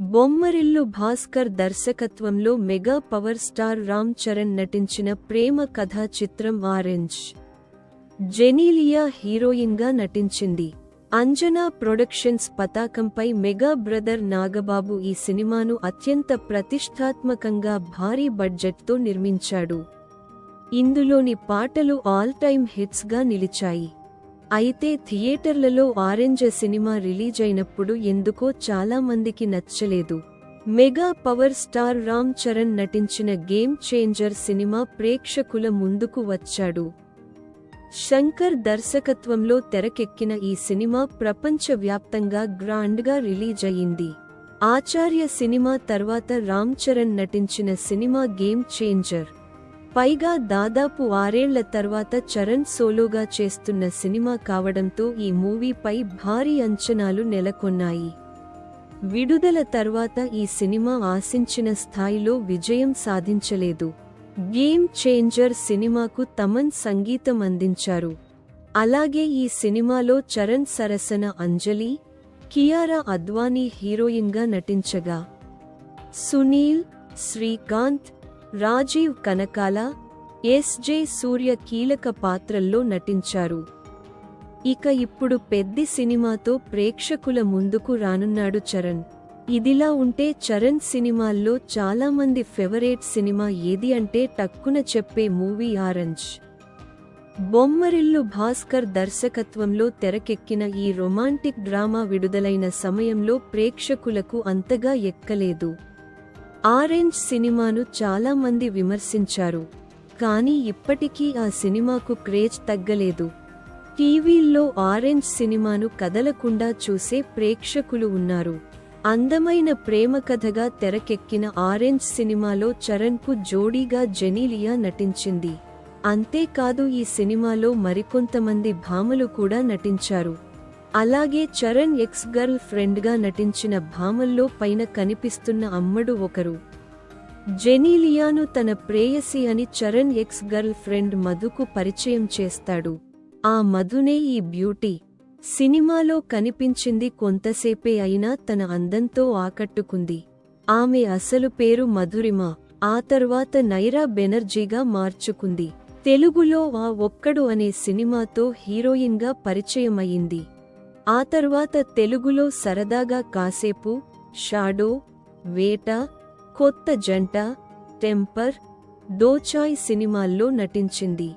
బొమ్మరిల్లు భాస్కర్ దర్శకత్వంలో mega power star Ram Charan నటించిన ప్రేమ కథా చిత్రం ఆరెంజ్. జెనీలియా హీరోయిన్గా నటించింది. అంజనా ప్రొడక్షన్స్ పతాకంపై మెగా బ్రదర్ నాగబాబు ఈ సినిమాను అత్యంత ప్రతిష్టాత్మకంగా భారీ బడ్జెట్తో నిర్మించాడు. ఇందులోని పాటలు ఆల్ టైమ్ హిట్స్గా నిలిచాయి. అయితే థియేటర్లలో ఆరెంజ్ సినిమా రిలీజ్ అయినప్పుడు ఎందుకో చాలా మందికి నచ్చలేదు. Mega power star Ram Charan నటించిన గేమ్ చేంజర్ సినిమా ప్రేక్షకుల ముందుకు వచ్చాడు. శంకర్ దర్శకత్వంలో తెరకెక్కిన ఈ సినిమా ప్రపంచవ్యాప్తంగా గ్రాండ్గా రిలీజ్ అయింది ఆచార్య సినిమా తర్వాత రామ్ చరణ్ నటించిన సినిమా గేమ్ చేంజర్. పైగా దాదాపు ఆరేళ్ళ తర్వాత చరణ్ సోలోగా చేస్తున్న సినిమా కావడంతో ఈ మూవీపై భారీ అంచనాలు నెలకొన్నాయి. విడుదల తర్వాత ఈ సినిమా ఆశించిన స్థాయిలో విజయం సాధించలేదు. గేమ్ చేంజర్ సినిమాకు తమన్ సంగీతం అందించారు. అలాగే ఈ సినిమాలో చరణ్ సరసన అంజలి కియారా అద్వానీ హీరోయిన్గా నటించగా. సునీల్ శ్రీకాంత్ రాజీవ్ కనకాల ఎస్జే సూర్య కీలక పాత్రల్లో నటించారు. ఇక ఇప్పుడు పెద్ది సినిమాతో ప్రేక్షకుల ముందుకు రానున్నాడు చరణ్. ఇదిలా ఉంటే చరణ్ సినిమాల్లో చాలామంది ఫేవరేట్ సినిమా ఏది అంటే టక్కున చెప్పే మూవీ ఆరెంజ్. బొమ్మరిల్లు భాస్కర్ దర్శకత్వంలో తెరకెక్కిన ఈ రొమాంటిక్ డ్రామా విడుదలైన సమయంలో ప్రేక్షకులకు అంతగా ఎక్కలేదు. ఆరెంజ్ సినిమాను చాలా మంది విమర్శించారు. కానీ ఇప్పటికీ ఆ సినిమాకు క్రేజ్ తగ్గలేదు. టీవీల్లో ఆరెంజ్ సినిమాను కదలకుండా చూసే ప్రేక్షకులు ఉన్నారు. అందమైన ప్రేమ కథగా తెరకెక్కిన ఆరెంజ్ సినిమాలో చరణ్కు జోడీగా జెనీలియా నటించింది. అంతేకాదు ఈ సినిమాలో మరికొంతమంది భామలు కూడా నటించారు. అలాగే చరణ్ ఎక్స్ గర్ల్ ఫ్రెండ్గా నటించిన భామల్లో పైన కనిపిస్తున్న అమ్మడు ఒకరు. జెనీలియాను తన ప్రేయసి అని చరణ్ ఎక్స్ గర్ల్ ఫ్రెండ్ మధుకు పరిచయం చేస్తాడు. ఆ మధునే ఈ బ్యూటీ. సినిమాలో కనిపించింది కొంతసేపే అయినా తన అందంతో ఆకట్టుకుంది. ఆమె అసలు పేరు మధురిమ. ఆ తర్వాత నైరా బెనర్జీగా మార్చుకుంది. తెలుగులో ఆ ఒక్కడు అనే సినిమాతో హీరోయిన్గా పరిచయమయ్యింది. ఆ తర్వాత తెలుగులో సరదాగా కాసేపు షాడో వేట కొత్త జంట టెంపర్ దోచాయ్ సినిమాల్లో నటించింది.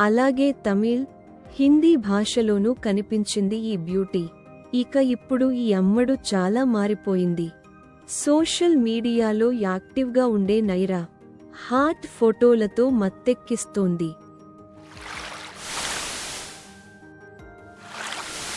అలాగే తమిళ్ హిందీ భాషలోనూ కనిపించింది ఈ బ్యూటీ. ఇక ఇప్పుడు ఈ అమ్మడు చాలా మారిపోయింది. సోషల్ మీడియాలో యాక్టివ్గా ఉండే నైరా హాట్ ఫోటోలతో మత్తెక్కిస్తోంది.